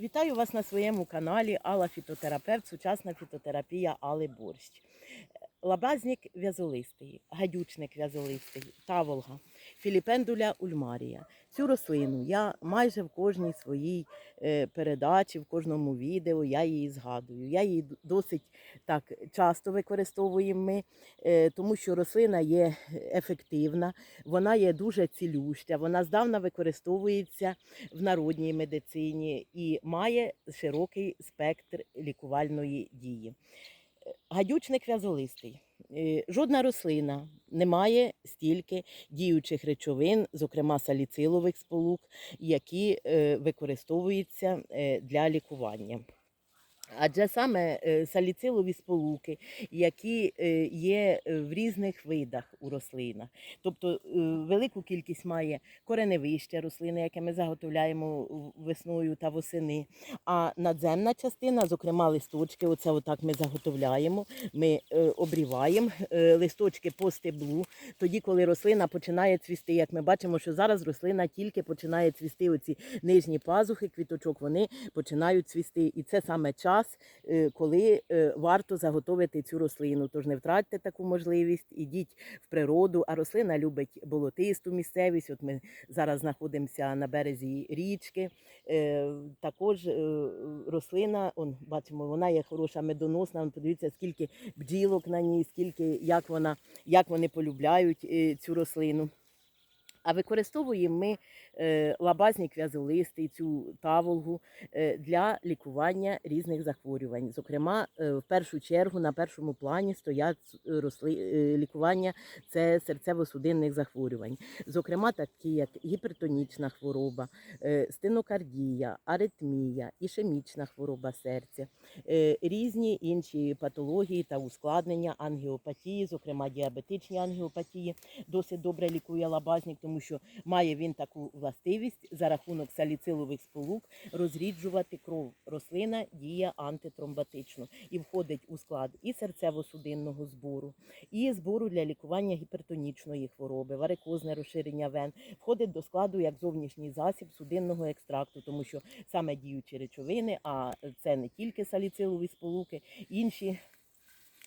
Вітаю вас на своєму каналі Алла Фітотерапевт, сучасна фітотерапія Али Борщ. Лабазник в'язолистий, гадючник в'язолистий, таволга, філіпендуля ульмарія. Цю рослину я майже в кожній своїй е, передачі, в кожному відео я її згадую. Я її досить так часто використовуємо ми, е, тому що рослина є ефективна, вона є дуже цілюща, вона здавна використовується в народній медицині і має широкий спектр лікувальної дії. Гадючник в'язолистий. Е, Жодна рослина не має стільки діючих речовин, зокрема саліцилових сполук, які е, використовуються е, для лікування. Адже саме е, саліцилові сполуки, які е, є е, в різних видах у рослинах, тобто велику кількість має кореневище рослини, яке ми заготовляємо весною та восени. А надземна частина, зокрема листочки, оце отак ми заготовляємо, ми обріваємо листочки по стеблу. Тоді, коли рослина починає цвісти, як ми бачимо, що зараз рослина тільки починає цвісти, оці нижні пазухи квіточок, вони починають цвісти. І це саме час, е, коли е, варто заготовити цю рослину. Тож не втратьте таку можливість, ідіть в природу. А рослина любить болотисту місцевість. От ми зараз знаходимося на березі річки. Е, Також рослина, он, бачимо, вона є хороша медоносна. Он, подивіться, скільки бджілок на ній, скільки як вона, як вони полюбляють цю рослину. А використовуємо ми е, лабазник в'язолистий, цю таволгу е, для лікування різних захворювань. Зокрема, е, в першу чергу на першому плані стоять росли, лікування це серцево-судинних захворювань. Зокрема, такі як гіпертонічна хвороба, стенокардія, аритмія, ішемічна хвороба серця, різні інші патології та ускладнення ангіопатії, зокрема діабетичні ангіопатії, досить добре лікує лабазник, тому що має він таку властивість за рахунок саліцилових сполук розріджувати кров. Рослина діє антитромботично і входить у склад і серцево-судинного збору, і збору для лікування гіпертонічної хвороби, варикозне розширення вен, входить до складу як зовнішній засіб судинного екстракту, тому що саме діючі речовини, а це не тільки саліцилові сполуки, інші.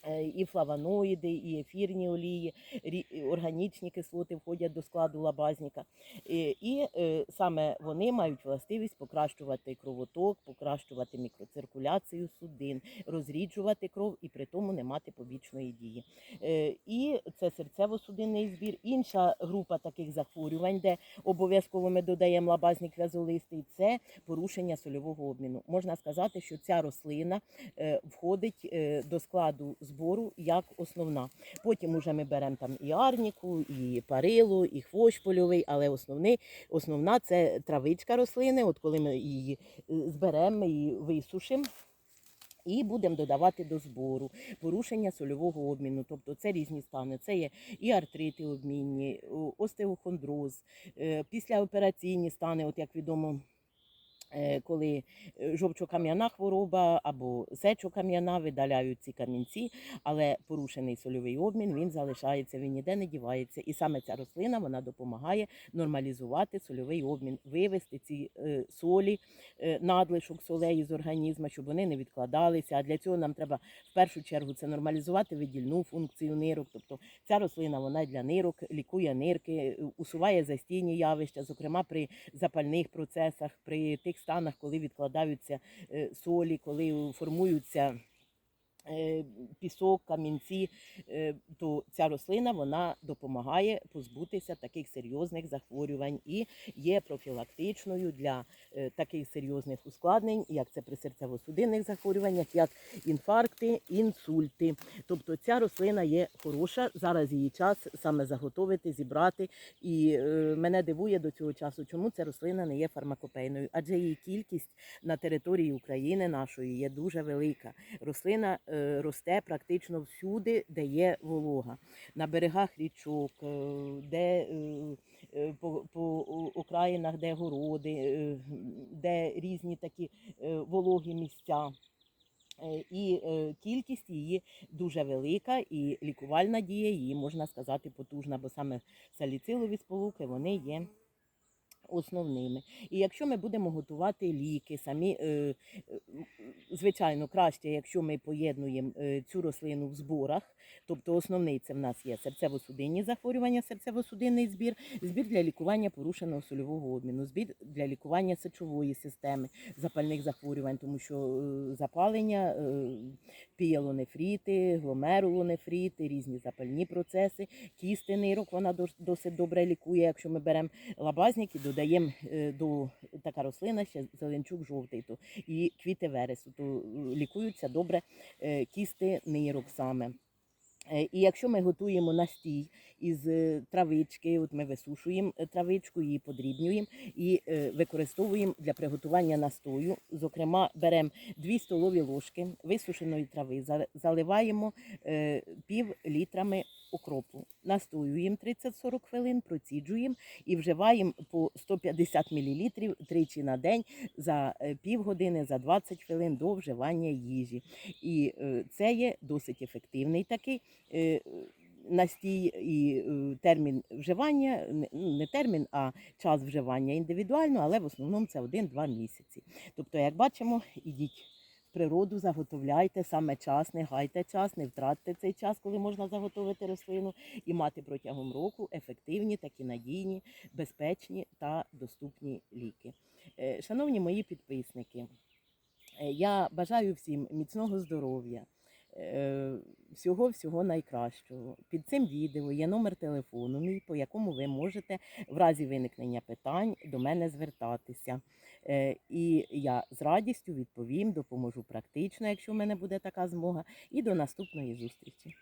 Е, І флавоноїди, і ефірні олії, органічні кислоти входять до складу лабазніка. І, і е, саме вони мають властивість покращувати кровоток, покращувати мікроциркуляцію судин, розріджувати кров і при тому не мати побічної дії. Е, і це серцево-судинний збір. Інша група таких захворювань, де обов'язково ми додаємо лабазник в'язолистий, це порушення сольового обміну. Можна сказати, що ця рослина входить до складу збору як основна. Потім уже ми беремо там і арніку, і парилу, і хвощ польовий, але основний, основна це травичка рослини. От коли ми її е, зберемо, ми її висушимо. І будемо додавати до збору порушення сольового обміну. Тобто це різні стани. Це є і артрити обмінні, остеохондроз, е, післяопераційні стани, от як відомо. Е, Коли е, жовчокам'яна хвороба або сечокам'яна видаляють ці камінці, але порушений сольовий обмін він залишається, він ніде не дівається. І саме ця рослина вона допомагає нормалізувати сольовий обмін, вивести ці е, солі, надлишок солей з організму, щоб вони не відкладалися. А для цього нам треба в першу чергу це нормалізувати видільну функцію нирок. Тобто ця рослина вона для нирок лікує нирки, усуває застійні явища, зокрема при запальних процесах, при тих станах, коли відкладаються е, солі, коли формуються. Е, Пісок, камінці, е, то ця рослина вона допомагає позбутися таких серйозних захворювань і є профілактичною для е, таких серйозних ускладнень, як це при серцево-судинних захворюваннях, як інфаркти, інсульти. Тобто ця рослина є хороша. Зараз її час саме заготовити, зібрати. І мене дивує до цього часу, чому ця рослина не є фармакопейною, адже її кількість на території України нашої є дуже велика. Рослина росте практично всюди, де є волога, на берегах річок, е, де е, е, по, по окраїнах, де городи, е, де різні такі е, вологі місця. Е, І е, кількість її дуже велика, і лікувальна дія її можна сказати потужна, бо саме саліцилові сполуки вони є основними. І якщо ми будемо готувати ліки, самі, е, е, звичайно, краще, якщо ми поєднуємо е, цю рослину в зборах, тобто основний це в нас є серцево-судинні захворювання, серцево-судинний збір, збір для лікування порушеного сольового обміну, збір для лікування сечової системи, запальних захворювань, тому що запалення, е, гломерулонефріти, різні запальні процеси, кісти нирок вона досить добре лікує. Якщо ми беремо лабазник і додаємо е, до така рослина ще зеленчук жовтий, то і квіти вересу, то е, лікуються добре е, кісти нирок саме. Е, І якщо ми готуємо настій із е, травички, от ми висушуємо е, травичку, її подрібнюємо і використовуємо для приготування настою. Зокрема, беремо 2 столові ложки висушеної трави, заливаємо пів літрами окропу, настоюємо 30-40 хвилин, проціджуємо і вживаємо по 150 мл тричі на день за півгодини, за 20 хвилин до вживання їжі. І це є досить ефективний такий настій і е, термін вживання, не- ну, термін, а час вживання індивідуально, але в основному це 1-2 місяці. Тобто, як бачимо, ідіть. в Природу заготовляйте саме час, не гайте час, не втратьте цей час, коли можна заготовити рослину і мати протягом року ефективні, такі надійні, безпечні та доступні ліки. Е, Шановні мої підписники, Е, Я бажаю всім міцного здоров'я, е, всього всього найкращого. Під цим відео є номер телефону, мій, по якому ви можете в разі виникнення питань до мене звертатися. Е, І я з радістю відповім, допоможу практично, якщо в мене буде така змога. І до наступної зустрічі.